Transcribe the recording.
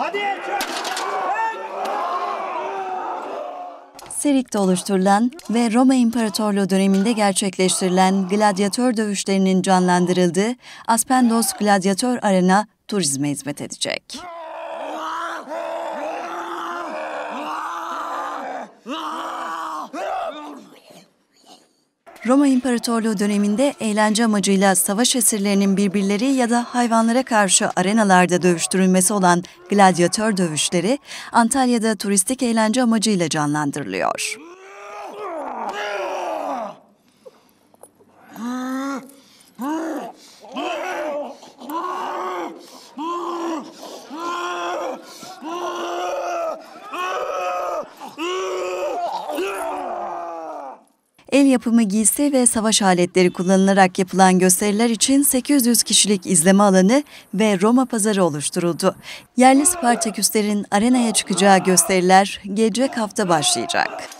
Hadi çık. Serik'te oluşturulan ve Roma İmparatorluğu döneminde gerçekleştirilen gladyatör dövüşlerinin canlandırıldığı Aspendos Gladyatör Arena turizme hizmet edecek. Roma İmparatorluğu döneminde eğlence amacıyla savaş esirlerinin birbirleri ya da hayvanlara karşı arenalarda dövüştürülmesi olan gladyatör dövüşleri Antalya'da turistik eğlence amacıyla canlandırılıyor. El yapımı giysi ve savaş aletleri kullanılarak yapılan gösteriler için 800 kişilik izleme alanı ve Roma pazarı oluşturuldu. Yerli Spartaküslerin arenaya çıkacağı gösteriler gelecek hafta başlayacak.